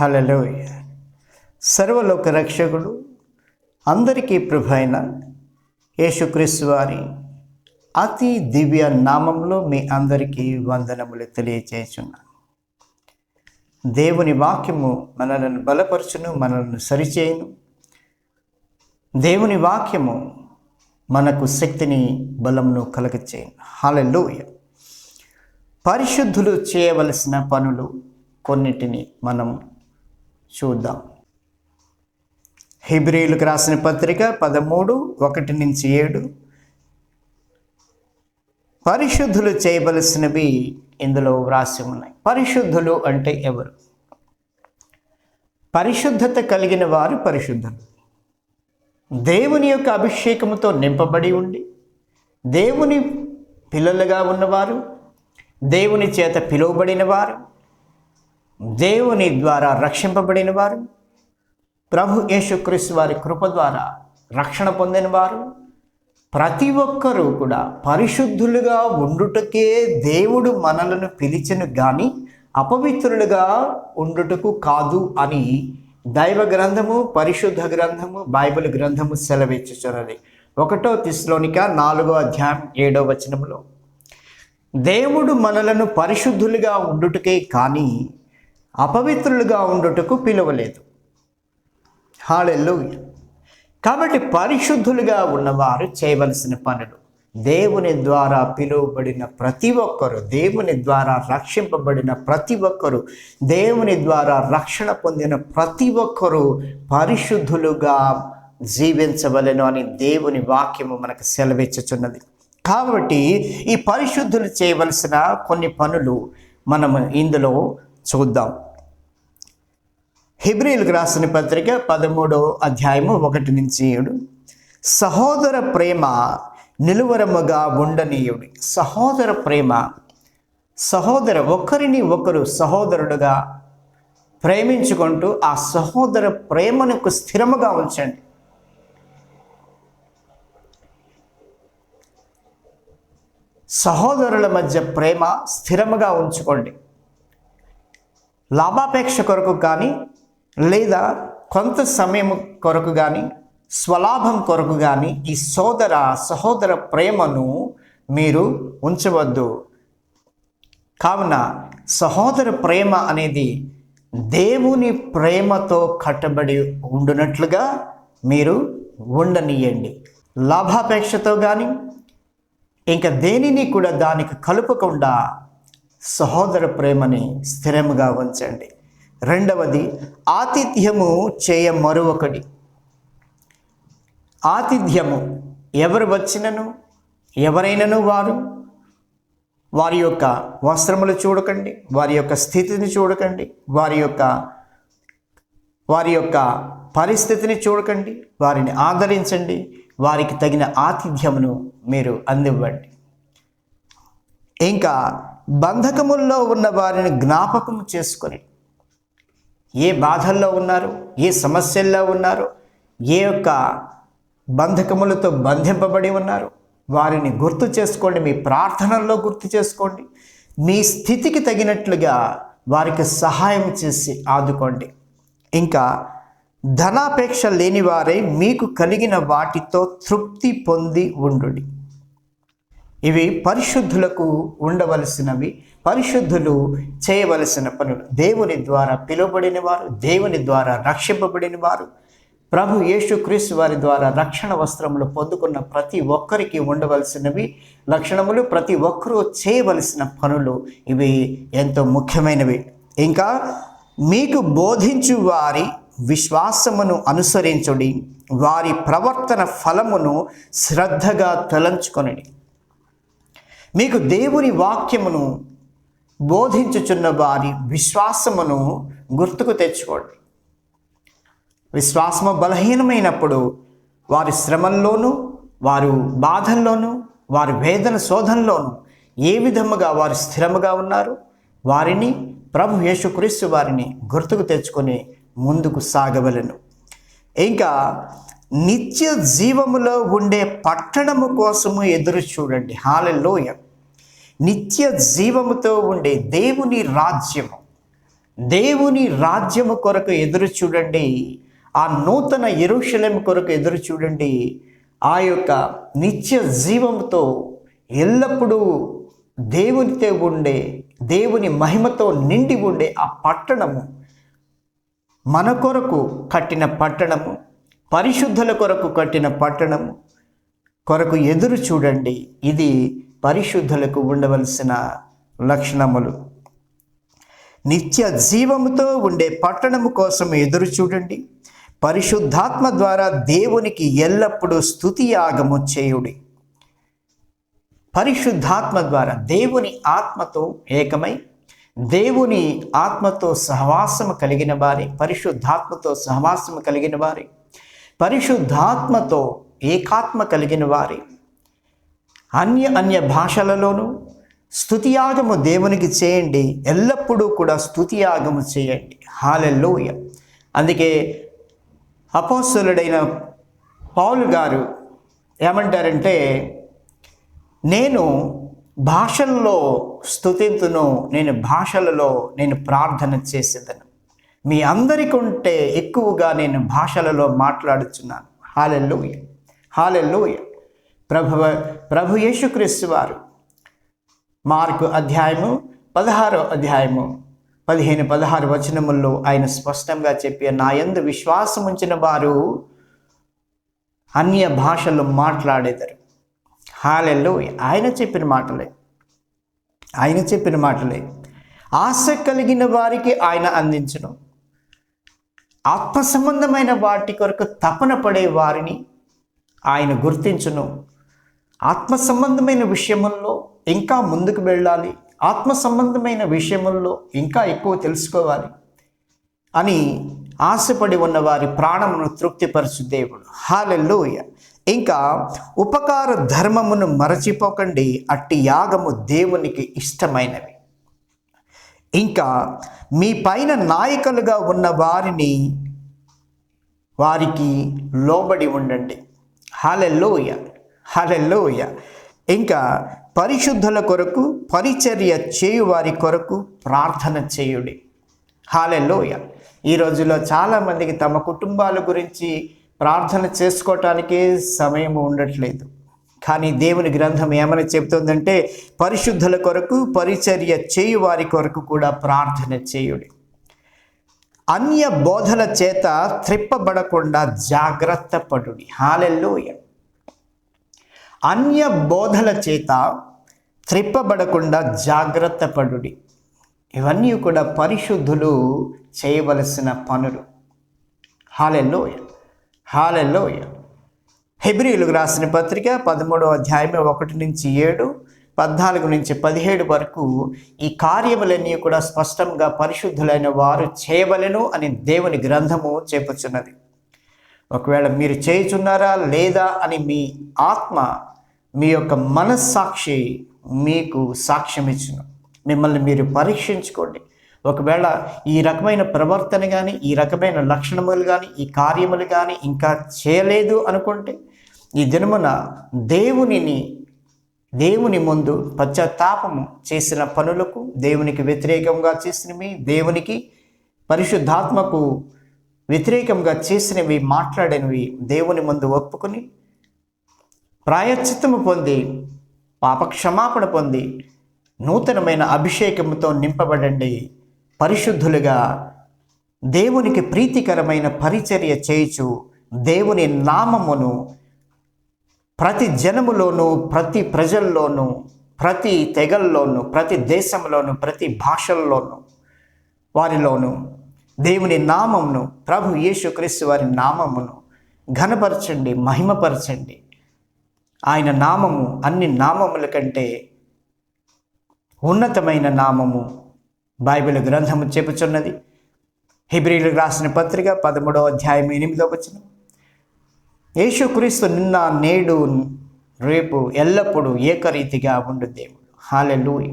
హలలోయ సర్వలోక రక్షకుడు అందరికీ ప్రభు అయిన యేసుక్రీస్తు వారి అతి దివ్య నామంలో మీ అందరికీ వందనములు తెలియచేస్తున్నాను. దేవుని వాక్యము మనలను బలపరచును మనల్ని సరిచేయును. దేవుని వాక్యము మనకు శక్తిని బలమును కలగచేయను. హాలలోయ పరిశుద్ధులు చేయవలసిన పనులు కొన్నిటిని మనం చూద్దాం. హిబ్రిలకు రాసిన పత్రిక పదమూడు ఒకటి నుంచి ఏడు. పరిశుద్ధులు చేయవలసినవి ఇందులో వ్రాసి ఉన్నాయి. పరిశుద్ధులు అంటే ఎవరు? పరిశుద్ధత కలిగిన వారు పరిశుద్ధులు. దేవుని యొక్క అభిషేకముతో నింపబడి ఉండి దేవుని పిల్లలుగా ఉన్నవారు దేవుని చేత పిలువబడిన వారు దేవుని ద్వారా రక్షింపబడిన వారు ప్రభు యేసుక్రీస్తు వారి కృప ద్వారా రక్షణ పొందిన వారు ప్రతి ఒక్కరూ కూడా పరిశుద్ధులుగా ఉండుటకే దేవుడు మనలను పిలిచిన కానీ అపవిత్రులుగా ఉండుటకు కాదు అని దైవ గ్రంథము పరిశుద్ధ గ్రంథము బైబిల్ గ్రంథము సెలవిచ్చుచున్నది. ఒకటో తిస్లోనిక నాలుగో అధ్యాయం ఏడో వచనంలో దేవుడు మనలను పరిశుద్ధులుగా ఉండుటకే కానీ అపవిత్రులుగా ఉండుటకు పిలువలేదు. హాళెల్లు కాబట్టి పరిశుద్ధులుగా ఉన్నవారు చేయవలసిన పనులు. దేవుని ద్వారా పిలువబడిన ప్రతి ఒక్కరు దేవుని ద్వారా రక్షింపబడిన ప్రతి ఒక్కరు దేవుని ద్వారా రక్షణ పొందిన ప్రతి ఒక్కరూ పరిశుద్ధులుగా జీవించవలెను అని దేవుని వాక్యము మనకు సెలవిచ్చుచున్నది. కాబట్టి ఈ పరిశుద్ధులు చేయవలసిన కొన్ని పనులు మనం ఇందులో చూద్దాం. హిబ్రిల్కి రాసిన పత్రిక పదమూడో అధ్యాయము ఒకటి నుంచి ఏడు. సహోదర ప్రేమ నిలువరముగా ఉండనీయుడి. సహోదర ప్రేమ. సహోదర ఒకరిని ఒకరు సహోదరుడుగా ప్రేమించుకుంటూ ఆ సహోదర ప్రేమను స్థిరముగా ఉంచండి. సహోదరుల మధ్య ప్రేమ స్థిరముగా ఉంచుకోండి. లాభాపేక్ష కొరకు కానీ లేదా కొంత సమయం కొరకు కానీ స్వలాభం కొరకు కానీ ఈ సోదర సహోదర ప్రేమను మీరు ఉంచవద్దు. కావున సహోదర ప్రేమ అనేది దేవుని ప్రేమతో కట్టబడి ఉండునట్లుగా మీరు ఉండనీయండి. లాభాపేక్షతో కానీ ఇంకా దేనిని కూడా దానికి కలుపకుండా సహోదర ప్రేమని స్థిరముగా ఉంచండి. రెండవది ఆతిథ్యము చేయ మరొకటి. ఆతిథ్యము ఎవరు వచ్చినను ఎవరైనను వారు? వారి యొక్క వస్త్రములు చూడకండి వారి యొక్క స్థితిని చూడకండి వారి యొక్క వారి యొక్క పరిస్థితిని చూడకండి వారిని ఆదరించండి వారికి తగిన ఆతిథ్యమును మీరు అందివ్వండి. ఇంకా బంధకముల్లో ఉన్న వారిని జ్ఞాపకం చేసుకొని ఏ బాధల్లో ఉన్నారు ఏ సమస్యల్లో ఉన్నారు ఏ యొక్క బంధకములతో బంధింపబడి ఉన్నారు వారిని గుర్తు చేసుకోండి మీ ప్రార్థనల్లో గుర్తు చేసుకోండి మీ స్థితికి తగినట్లుగా వారికి సహాయం చేసి ఆదుకోండి. ఇంకా ధనాపేక్ష లేని వారే మీకు కలిగిన వాటితో తృప్తి పొంది ఉండుడి. ఇవి పరిశుద్ధులకు ఉండవలసినవి. పరిశుద్ధులు చేయవలసిన పనులు. దేవుని ద్వారా పిలువబడిన వారు దేవుని ద్వారా రక్షింపబడిన వారు ప్రభు యేసుక్రీస్తు వారి ద్వారా రక్షణ వస్త్రములు పొందుకున్న ప్రతి ఒక్కరికి ఉండవలసినవి. లక్షణములు ప్రతి ఒక్కరూ చేయవలసిన పనులు ఇవి ఎంతో ముఖ్యమైనవి. ఇంకా మీకు బోధించు వారి విశ్వాసమును అనుసరించుడి. వారి ప్రవర్తన ఫలమును శ్రద్ధగా తలంచుకొనడి. మీకు దేవుని వాక్యమును బోధించుచున్న వారి విశ్వాసమును గుర్తుకు తెచ్చుకోండి. విశ్వాసము బలహీనమైనప్పుడు వారి శ్రమల్లోనూ వారు బాధల్లోనూ వారి వేదన శోధనలోనూ ఏ విధముగా వారు స్థిరముగా ఉన్నారు? వారిని ప్రభు యేసుక్రీస్తు వారిని గుర్తుకు తెచ్చుకొని ముందుకు సాగవలను. ఇంకా నిత్య జీవములో ఉండే పట్టణము కోసము ఎదురు చూడండి. హాలలోయ నిత్య జీవముతో ఉండే దేవుని రాజ్యము. దేవుని రాజ్యము కొరకు ఎదురు చూడండి. ఆ నూతన ఎరుషలేం కొరకు ఎదురు చూడండి. ఆ యొక్క నిత్య జీవంతో ఎల్లప్పుడూ దేవునితో ఉండే దేవుని మహిమతో నిండి ఉండే ఆ పట్టణము మన కొరకు కట్టిన పట్టణము. పరిశుద్ధుల కొరకు కట్టిన పట్టణము కొరకు ఎదురు చూడండి. ఇది పరిశుద్ధులకు ఉండవలసిన లక్షణములు. నిత్య జీవముతో ఉండే పట్టణము కోసం ఎదురు చూడండి. పరిశుద్ధాత్మ ద్వారా దేవునికి ఎల్లప్పుడూ స్థుతి యాగము చేయుడి. పరిశుద్ధాత్మ ద్వారా దేవుని ఆత్మతో ఏకమై దేవుని ఆత్మతో సహవాసము కలిగిన వారి పరిశుద్ధాత్మతో సహవాసము కలిగిన వారి. పరిశుద్ధాత్మతో ఏకాత్మ కలిగిన వారి. అన్య అన్య భాషలలోనూ స్తుతియాగము దేవునికి చేయండి. ఎల్లప్పుడూ కూడా స్థుతియాగము చేయండి. హాలెల్లోయ అందుకే అపోస్తులుడైన పౌలు గారు ఏమంటారంటే నేను భాషల్లో స్థుతింతును నేను భాషలలో నేను ప్రార్థన చేసేదను. మీ అందరికంటే ఎక్కువగా నేను భాషలలో మాట్లాడుచున్నాను. హాలెల్లోయ హాలెల్లోయ ప్రభు ప్రభు యేసుక్రీస్తు వారు. మార్కు అధ్యాయము పదహారో అధ్యాయము పదిహేను పదహారు వచనముల్లో ఆయన స్పష్టంగా చెప్పి నా యందు విశ్వాసం ఉంచిన వారు అన్య భాషలు మాట్లాడేదారు. హాలెల్లో ఆయన చెప్పిన మాటలే. ఆయన చెప్పిన మాటలే. ఆశ కలిగిన వారికి ఆయన అందించడం ఆత్మ సంబంధమైన వాటి కొరకు తపన పడే వారిని ఆయన గుర్తించును. ఆత్మ సంబంధమైన విషయముల్లో ఇంకా ముందుకు వెళ్ళాలి. ఆత్మ సంబంధమైన విషయముల్లో ఇంకా ఎక్కువ తెలుసుకోవాలి అని ఆశపడి ఉన్న వారి ప్రాణమును తృప్తిపరచు దేవుడు. హాలెల్లోయ. ఇంకా ఉపకార ధర్మమును మరచిపోకండి. అట్టి యాగము దేవునికి ఇష్టమైనవి. ఇంకా మీ పైన నాయకులుగా ఉన్న వారిని వారికి లోబడి ఉండండి. హాలెల్లోయ హాలెల్లోయ. ఇంకా పరిశుద్ధుల కొరకు పరిచర్య చేయు వారి కొరకు ప్రార్థన చేయుడి. హాలెల్లోయ. ఈ రోజుల్లో చాలామందికి తమ కుటుంబాల గురించి ప్రార్థన చేసుకోవటానికే సమయం ఉండట్లేదు. కానీ దేవుని గ్రంథం ఏమని చెబుతుందంటే పరిశుద్ధుల కొరకు పరిచర్య చేయు వారి కొరకు కూడా ప్రార్థన చేయుడి. అన్య బోధల చేత త్రిప్పబడకుండా జాగ్రత్త పడుడి. హాలెల్లోయ అన్య బోధల చేత త్రిప్పబడకుండా జాగ్రత్త పడుడి. ఇవన్నీ కూడా పరిశుద్ధులు చేయవలసిన పనులు. హాలెల్లోయ హాలెల్లోయ హెబ్రిలకు రాసిన పత్రిక పదమూడవ అధ్యాయం ఒకటి నుంచి ఏడు పద్నాలుగు నుంచి పదిహేడు వరకు ఈ కార్యములన్నీ కూడా స్పష్టంగా పరిశుద్ధులైన వారు చేయవలెను అని దేవుని గ్రంథము చెప్పుచున్నది. ఒకవేళ మీరు చేయుచున్నారా లేదా అని మీ ఆత్మ మీ యొక్క మనస్సాక్షి మీకు సాక్ష్యం ఇచ్చును. మిమ్మల్ని మీరు పరీక్షించుకోండి. ఒకవేళ ఈ రకమైన ప్రవర్తన కానీ ఈ రకమైన లక్షణములు కానీ ఈ కార్యములు కానీ ఇంకా చేయలేదు అనుకుంటే ఈ దినమున దేవునిని దేవుని ముందు పశ్చాత్తాపము చేసిన పనులకు దేవునికి వ్యతిరేకంగా చేసినవి దేవునికి పరిశుద్ధాత్మకు వ్యతిరేకంగా చేసినవి మాట్లాడినవి దేవుని ముందు ఒప్పుకొని ప్రాయశ్చిత్తము పొంది పాపక్షమాపణ పొంది నూతనమైన అభిషేకముతో నింపబడండి. పరిశుద్ధులుగా దేవునికి ప్రీతికరమైన పరిచర్య చేయుచు దేవుని నామమును ప్రతి జనములోనూ ప్రతి ప్రజల్లోనూ ప్రతి తెగల్లోనూ ప్రతి దేశంలోనూ ప్రతి భాషల్లోనూ వారిలోనూ దేవుని నామమును ప్రభు యేసుక్రీస్తు వారి నామమును ఘనపరచండి మహిమపరచండి. ఆయన నామము అన్ని నామముల కంటే ఉన్నతమైన నామము బైబిల్ గ్రంథము చెప్పుచున్నది హిబ్రిలకు రాసిన పత్రిక పదమూడవ అధ్యాయం ఎనిమిదవ వచనం. యేసుక్రీస్తు నిన్న నేడు రేపు ఎల్లప్పుడూ ఏకరీతిగా ఉండు దేవుడు. హాలెలూయ.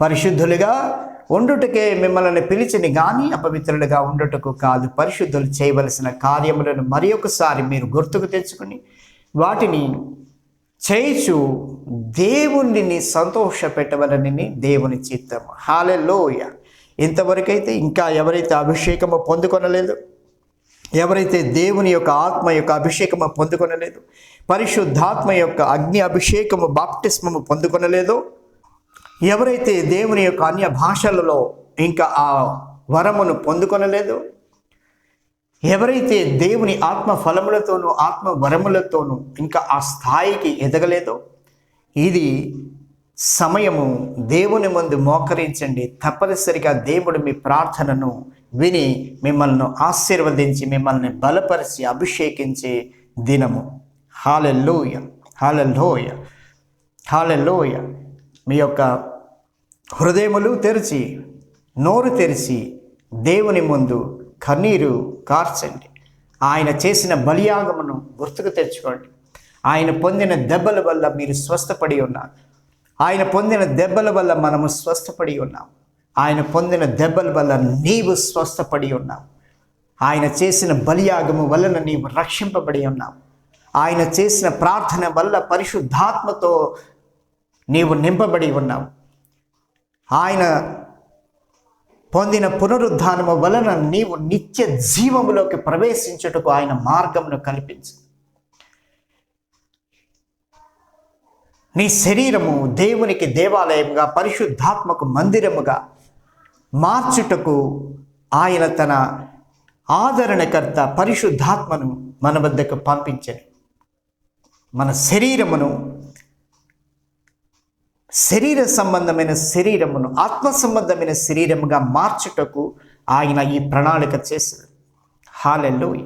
పరిశుద్ధులుగా ఉండుటకే మిమ్మల్ని పిలిచిని కానీ అపవిత్రులుగా ఉండుటకు కాదు పరిశుద్ధులు చేయవలసిన కార్యములను మరి ఒకసారి మీరు గుర్తుకు తెచ్చుకుని వాటిని చేయిచు దేవుణ్ణిని సంతోష పెట్టవలని దేవుని చిత్తం హాలెలోయ. ఇంతవరకైతే ఇంకా ఎవరైతే అభిషేకము పొందుకొనలేదు ఎవరైతే దేవుని యొక్క ఆత్మ యొక్క అభిషేకము పొందుకొనలేదు పరిశుద్ధాత్మ యొక్క అగ్ని అభిషేకము బాప్టిస్మము పొందుకొనలేదో ఎవరైతే దేవుని యొక్క అన్య భాషలలో ఇంకా ఆ వరమును పొందుకొనలేదో ఎవరైతే దేవుని ఆత్మ ఫలములతోనూ ఆత్మ వరములతోనూ ఇంకా ఆ స్థాయికి ఎదగలేదో ఇది సమయము దేవుని ముందు మోకరించండి. తప్పనిసరిగా దేవుడు మీ ప్రార్థనను విని మిమ్మల్ని ఆశీర్వదించి మిమ్మల్ని బలపరిచి అభిషేకించే దినము. హాలెల్లోయ హాలెల్లోయ హాలెల్లోయ మీ యొక్క హృదయములు తెరిచి నోరు తెరిచి దేవుని ముందు కన్నీరు కార్చండి. ఆయన చేసిన బలియాగమును గుర్తుకు తెచ్చుకోండి. ఆయన పొందిన దెబ్బల వల్ల మీరు స్వస్థపడి ఉన్నారు. ఆయన పొందిన దెబ్బల వల్ల మనము స్వస్థపడి ఉన్నాం ఆయన పొందిన దెబ్బల వల్ల నీవు స్వస్థపడి ఉన్నావు. ఆయన చేసిన బలియాగము వలన నీవు రక్షింపబడి ఉన్నావు. ఆయన చేసిన ప్రార్థన వల్ల పరిశుద్ధాత్మతో నీవు నింపబడి ఉన్నావు. ఆయన పొందిన పునరుద్ధానము వలన నీవు నిత్య జీవములోకి ప్రవేశించుటకు ఆయన మార్గమును కల్పించు. నీ శరీరము దేవునికి దేవాలయముగా పరిశుద్ధాత్మకు మందిరముగా మార్చుటకు ఆయన తన ఆదరణకర్త పరిశుద్ధాత్మను మన వద్దకు పంపించను మన శరీరమును శరీర సంబంధమైన శరీరమును ఆత్మ సంబంధమైన శరీరముగా మార్చుటకు ఆయన ఈ ప్రణాళిక చేశాడు హాలెల్లోయ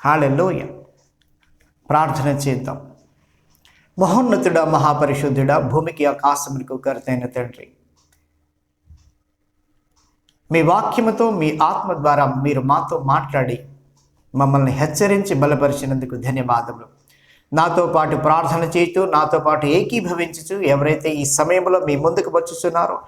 హాలెల్లోయ ప్రార్థన చేద్దాం. మహోన్నతుడ మహాపరిశుద్ధుడ భూమికి ఆకాశములకు కరుతైన తండ్రి మీ వాక్యముతో మీ ఆత్మ ద్వారా మీరు మాతో మాట్లాడి మమ్మల్ని హెచ్చరించి బలపరిచినందుకు ధన్యవాదములు. నాతో పాటు ప్రార్థన చేస్తూ నాతో పాటు ఏకీభవించుచు ఎవరైతే ఈ సమయంలో మీ ముందుకు వచ్చుచున్నారో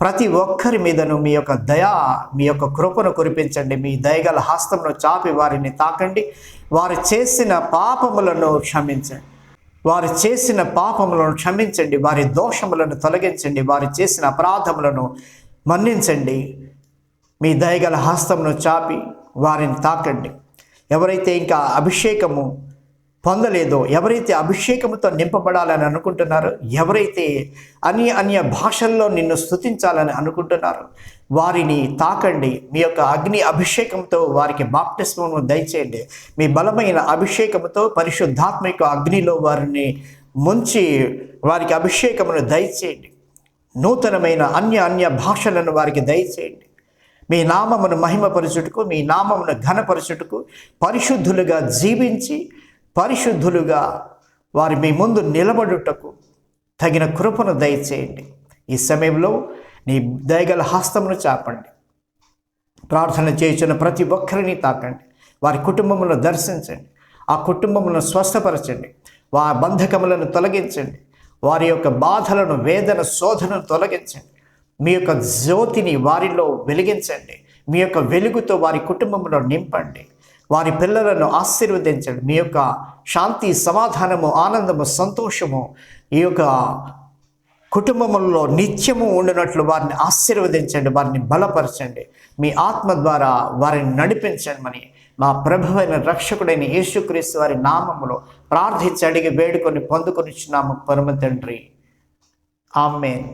ప్రతి ఒక్కరి మీదను మీ యొక్క దయా మీ యొక్క కృపను కురిపించండి. మీ దయగల హస్తమును చాపి వారిని తాకండి. వారు చేసిన పాపములను క్షమించండి. వారు చేసిన పాపములను క్షమించండి. వారి దోషములను తొలగించండి. వారు చేసిన అపరాధములను మన్నించండి. మీ దయగల హస్తమును చాపి వారిని తాకండి. ఎవరైతే ఇంకా అభిషేకము పొందలేదో ఎవరైతే అభిషేకముతో నింపబడాలని అనుకుంటున్నారో ఎవరైతే అన్య అన్య భాషల్లో నిన్ను స్తుతించాలని అనుకుంటున్నారో వారిని తాకండి. మీ యొక్క అగ్ని అభిషేకంతో వారికి బాప్టిస్మను దయచేయండి. మీ బలమైన అభిషేకముతో పరిశుద్ధాత్మిక అగ్నిలో వారిని ముంచి వారికి అభిషేకమును దయచేయండి. నూతనమైన అన్య అన్య భాషలను వారికి దయచేయండి. మీ నామమును మహిమపరచుటకు మీ నామమును ఘనపరచుటకు పరిశుద్ధులుగా జీవించి పరిశుద్ధులుగా వారి మీ ముందు నిలబడుటకు తగిన కృపను దయచేయండి. ఈ సమయంలో నీ దయగల హస్తమును చాపండి. ప్రార్థన చేయుచున్న ప్రతి ఒక్కరిని తాకండి. వారి కుటుంబములను దర్శించండి. ఆ కుటుంబములను స్వస్థపరచండి. వారి బంధకములను తొలగించండి. వారి యొక్క బాధలను వేదన శోధనను తొలగించండి. మీ యొక్క జ్యోతిని వారిలో వెలిగించండి. మీ యొక్క వెలుగుతో వారి కుటుంబంలో నింపండి. వారి పిల్లలను ఆశీర్వదించండి. మీ యొక్క శాంతి సమాధానము ఆనందము సంతోషము ఈ యొక్క కుటుంబములలో నిత్యము ఉండినట్లు వారిని ఆశీర్వదించండి. వారిని బలపరచండి. మీ ఆత్మ ద్వారా వారిని నడిపించండి. మా ప్రభువైన రక్షకుడైన యేసుక్రీస్తు వారి నామములో ప్రార్థించి అడిగి వేడుకొని పొందుకొని ఇచ్చినాము పరమ తండ్రి. Amen.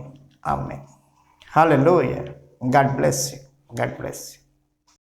Amen. Hallelujah. God bless you. God bless you.